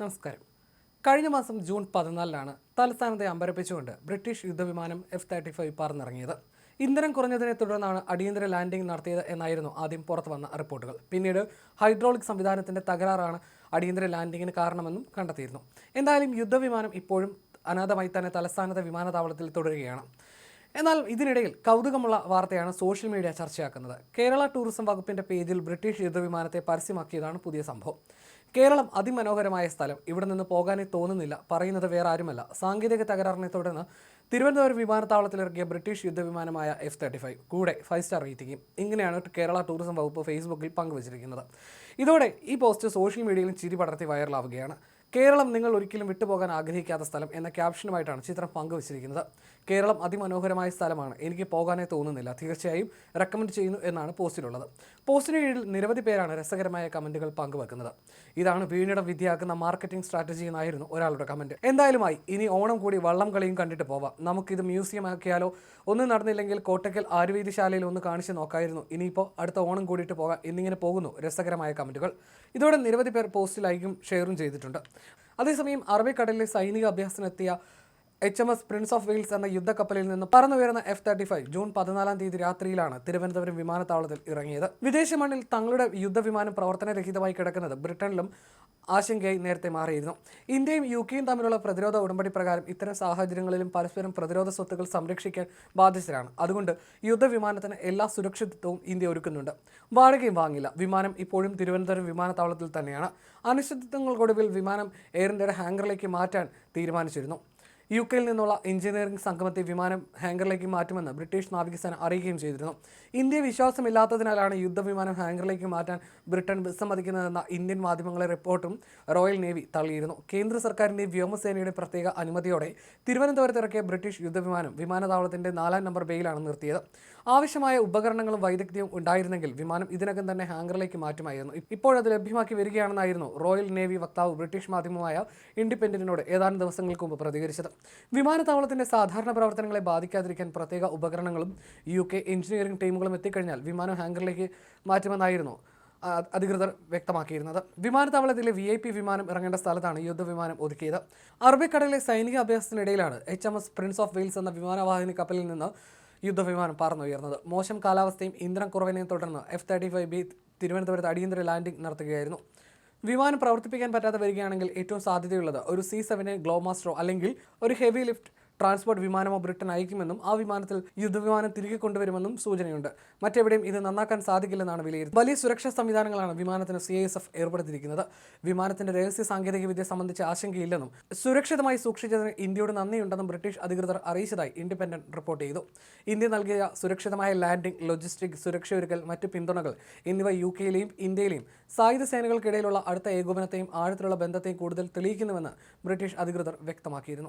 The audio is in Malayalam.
നമസ്കാരം. കഴിഞ്ഞ മാസം ജൂൺ പതിനാലിനാണ് തലസ്ഥാനത്തെ അമ്പരപ്പിച്ചുകൊണ്ട് ബ്രിട്ടീഷ് യുദ്ധവിമാനം എഫ് തേർട്ടി ഫൈവ് പറന്നിറങ്ങിയത്. ഇന്ധനം കുറഞ്ഞതിനെ തുടർന്നാണ് അടിയന്തര ലാൻഡിംഗ് നടത്തിയത് എന്നായിരുന്നു ആദ്യം പുറത്തു വന്ന റിപ്പോർട്ടുകൾ. പിന്നീട് ഹൈഡ്രോളിക് സംവിധാനത്തിന്റെ തകരാറാണ് അടിയന്തര ലാൻഡിങ്ങിന് കാരണമെന്നും കണ്ടെത്തിയിരുന്നു. എന്തായാലും യുദ്ധവിമാനം ഇപ്പോഴും അനാഥമായി തന്നെ തലസ്ഥാനത്തെ വിമാനത്താവളത്തിൽ തുടരുകയാണ്. എന്നാൽ ഇതിനിടയിൽ കൗതുകമുള്ള വാർത്തയാണ് സോഷ്യൽ മീഡിയ ചർച്ചയാക്കുന്നത്. കേരള ടൂറിസം വകുപ്പിന്റെ പേജിൽ ബ്രിട്ടീഷ് യുദ്ധവിമാനത്തെ പരസ്യമാക്കിയതാണ് പുതിയ സംഭവം. കേരളം അതിമനോഹരമായ സ്ഥലം. ഇവിടെ നിന്ന് പോകാനേ തോന്നുന്നില്ല. പറയുന്നത് വേറെ ആരുമല്ല. സാങ്കേതിക തകരാറിനെ തുടർന്ന് തിരുവനന്തപുരം വിമാനത്താവളത്തിൽ ഇറക്കിയ ബ്രിട്ടീഷ് യുദ്ധവിമാനമായ എഫ് തേർട്ടി ഫൈവ് കൂടെ ഫൈവ് സ്റ്റാർ റേറ്റിംഗും ഇങ്ങനെയാണ് കേരള ടൂറിസം വകുപ്പ് ഫേസ്ബുക്കിൽ പങ്കുവച്ചിരിക്കുന്നത്. ഇതോടെ ഈ പോസ്റ്റ് സോഷ്യൽ മീഡിയയിലും ചിരി പടർത്തി വൈറലാവുകയാണ് കേരളം നിങ്ങൾ ഒരിക്കലും വിട്ടുപോകാൻ ആഗ്രഹിക്കാത്ത സ്ഥലം എന്ന ക്യാപ്ഷനുമായിട്ടാണ് ചിത്രം പങ്കുവച്ചിരിക്കുന്നത്. കേരളം അതിമനോഹരമായ സ്ഥലമാണ്. എനിക്ക് പോകാനേ തോന്നുന്നില്ല. തീർച്ചയായും റെക്കമെൻഡ് ചെയ്യുന്നു എന്നാണ് പോസ്റ്റിലുള്ളത്. പോസ്റ്റിന് കീഴിൽ നിരവധി പേരാണ് രസകരമായ കമന്റുകൾ പങ്കുവെക്കുന്നത്. ഇതാണ് വീണിടം വിദ്യയാക്കുന്ന മാർക്കറ്റിംഗ് സ്ട്രാറ്റജി എന്നായിരുന്നു ഒരാളുടെ കമന്റ്. എന്തായാലുമായി ഇനി ഓണം കൂടി വള്ളം കളിയും കണ്ടിട്ട് പോവാം. നമുക്കിത് മ്യൂസിയം ആക്കിയാലോ? ഒന്നും നടന്നില്ലെങ്കിൽ കോട്ടക്കൽ ആയുർവേദശാലയിൽ ഒന്ന് കാണിച്ച് നോക്കായിരുന്നു. ഇനിയിപ്പോൾ അടുത്ത ഓണം കൂടിയിട്ട് പോകാം. എന്നിങ്ങനെ പോകുന്നു രസകരമായ കമന്റുകൾ ഇതോടെ നിരവധി പേർ പോസ്റ്റ് ലൈക്കും ഷെയറും ചെയ്തിട്ടുണ്ട്. അതേസമയം അറബിക്കടലിലെ സൈനിക അഭ്യാസത്തിനെത്തിയ H M S Prince of Wales എന്ന യുദ്ധക്കപ്പലിൽ നിന്ന് പറന്നുയർന്ന എഫ് തേർട്ടി ഫൈവ് ജൂൺ പതിനാലാം തീയതി രാത്രിയിലാണ് തിരുവനന്തപുരം വിമാനത്താവളത്തിൽ ഇറങ്ങിയത്. വിദേശ മണ്ണിൽ തങ്ങളുടെ യുദ്ധവിമാനം പ്രവർത്തനരഹിതമായി കിടക്കുന്നത് ബ്രിട്ടനിലും ആശങ്കയായി നേരത്തെ മാറിയിരുന്നു. ഇന്ത്യയും യു കെയും തമ്മിലുള്ള പ്രതിരോധ ഉടമ്പടി പ്രകാരം ഇത്തരം സാഹചര്യങ്ങളിലും പരസ്പരം പ്രതിരോധ സ്വത്തുക്കൾ സംരക്ഷിക്കാൻ ബാധ്യസ്ഥരാണ്. അതുകൊണ്ട് യുദ്ധവിമാനത്തിന് എല്ലാ സുരക്ഷിതത്വവും ഇന്ത്യ ഒരുക്കുന്നുണ്ട്. വാടകയും വാങ്ങില്ല. വിമാനം ഇപ്പോഴും തിരുവനന്തപുരം വിമാനത്താവളത്തിൽ തന്നെയാണ്. അനിശ്ചിതത്വങ്ങൾക്കൊടുവിൽ വിമാനം എയർ ഇന്ത്യയുടെ ഹാങ്കറിലേക്ക് മാറ്റാൻ തീരുമാനിച്ചിരുന്നു. യു കെയിൽ നിന്നുള്ള എഞ്ചിനീയറിംഗ് സംഗമത്തെ വിമാനം ഹാങ്കറിലേക്ക് മാറ്റുമെന്ന് ബ്രിട്ടീഷ് നാവികസേന അറിയിക്കുകയും ചെയ്തിരുന്നു. ഇന്ത്യ വിശ്വാസമില്ലാത്തതിനാലാണ് യുദ്ധവിമാനം ഹാങ്കറിലേക്ക് മാറ്റാൻ ബ്രിട്ടൻ വിസമ്മതിക്കുന്നതെന്ന ഇന്ത്യൻ മാധ്യമങ്ങളെ റിപ്പോർട്ടും റോയൽ നേവി തള്ളിയിരുന്നു. കേന്ദ്ര സർക്കാരിന്റെ വ്യോമസേനയുടെ പ്രത്യേക അനുമതിയോടെ തിരുവനന്തപുരത്ത് ഇറക്കിയ ബ്രിട്ടീഷ് യുദ്ധവിമാനം വിമാനത്താവളത്തിന്റെ നാലാം നമ്പർ ബേയിലാണ് നിർത്തിയത്. ആവശ്യമായ ഉപകരണങ്ങളും വൈദഗ്ധ്യവും ഉണ്ടായിരുന്നെങ്കിൽ വിമാനം ഇതിനകം തന്നെ ഹാങ്കറിലേക്ക് മാറ്റുമായിരുന്നു. ഇപ്പോഴത് ലഭ്യമാക്കി വരികയാണെന്നായിരുന്നു റോയൽ നേവി വക്താവ് ബ്രിട്ടീഷ് മാധ്യമമായ ഇൻഡിപെൻഡന്റിനോട് ഏതാനും ദിവസങ്ങൾക്ക് മുമ്പ് പ്രതികരിച്ചത്. വിമാനത്താവളത്തിന്റെ സാധാരണ പ്രവർത്തനങ്ങളെ ബാധിക്കാതിരിക്കാൻ പ്രത്യേക ഉപകരണങ്ങളും യു കെ എഞ്ചിനീയറിംഗ് ടീമുകളും എത്തിക്കഴിഞ്ഞാൽ വിമാനം ഹാങ്കറിലേക്ക് മാറ്റുമെന്നായിരുന്നു അധികൃതർ വ്യക്തമാക്കിയിരുന്നത്. വിമാനത്താവളത്തിലെ വി ഐ പി വിമാനം ഇറങ്ങേണ്ട സ്ഥലത്താണ് യുദ്ധവിമാനം ഒതുക്കിയത്. അറബിക്കടലിലെ സൈനിക അഭ്യാസത്തിനിടയിലാണ് H M S Prince of Wales എന്ന വിമാനവാഹിനി കപ്പലിൽ നിന്ന് യുദ്ധവിമാനം പറന്നുയർന്നത്. മോശം കാലാവസ്ഥയും ഇന്ധനം കുറവിനെയും തുടർന്ന് എഫ് തേർട്ടി ഫൈവ് ബി തിരുവനന്തപുരത്ത് അടിയന്തര ലാൻഡിംഗ് നടത്തുകയായിരുന്നു. വിമാനം പ്രവർത്തിപ്പിക്കാൻ പറ്റാതെ വരികയാണെങ്കിൽ ഏറ്റവും സാധ്യതയുള്ളത് ഒരു സി സെവന് ഗ്ലോമാസ്റ്ററോ അല്ലെങ്കിൽ ഒരു ഹെവി ലിഫ്റ്റ് ട്രാൻസ്പോർട്ട് വിമാനമോ ബ്രിട്ടൻ അയക്കുമെന്നും ആ വിമാനത്തിൽ യുദ്ധവിമാനം തിരികെ കൊണ്ടുവരുമെന്നും സൂചനയുണ്ട്. മറ്റെവിടെയും ഇത് നന്നാക്കാൻ സാധിക്കില്ലെന്നാണ് വിലയിരുത്തുന്നത് വലിയ സുരക്ഷാ സംവിധാനങ്ങളാണ് വിമാനത്തിന് സി എസ് എഫ് ഏർപ്പെടുത്തിയിരിക്കുന്നത്. വിമാനത്തിന്റെ രഹസ്യ സാങ്കേതിക വിദ്യ സംബന്ധിച്ച് ആശങ്കയില്ലെന്നും സുരക്ഷിതമായി സൂക്ഷിച്ചതിന് ഇന്ത്യയോട് നന്ദിയുണ്ടെന്നും ബ്രിട്ടീഷ് അധികൃതർ അറിയിച്ചതായി ഇൻഡിപെൻഡന്റ് റിപ്പോർട്ട് ചെയ്തു. ഇന്ത്യ നൽകിയ സുരക്ഷിതമായ ലാൻഡിംഗ് ലോജിസ്റ്റിക് സുരക്ഷയൊരുക്കൽ മറ്റു പിന്തുണകൾ എന്നിവ യു കെയിലെയും ഇന്ത്യയിലെയും സായുധ സേനകൾക്കിടയിലുള്ള അടുത്ത ഏകോപനത്തെയും ആഴത്തിലുള്ള ബന്ധത്തെയും കൂടുതൽ തെളിയിക്കുന്നുവെന്ന് ബ്രിട്ടീഷ് അധികൃതർ വ്യക്തമാക്കിയിരുന്നു.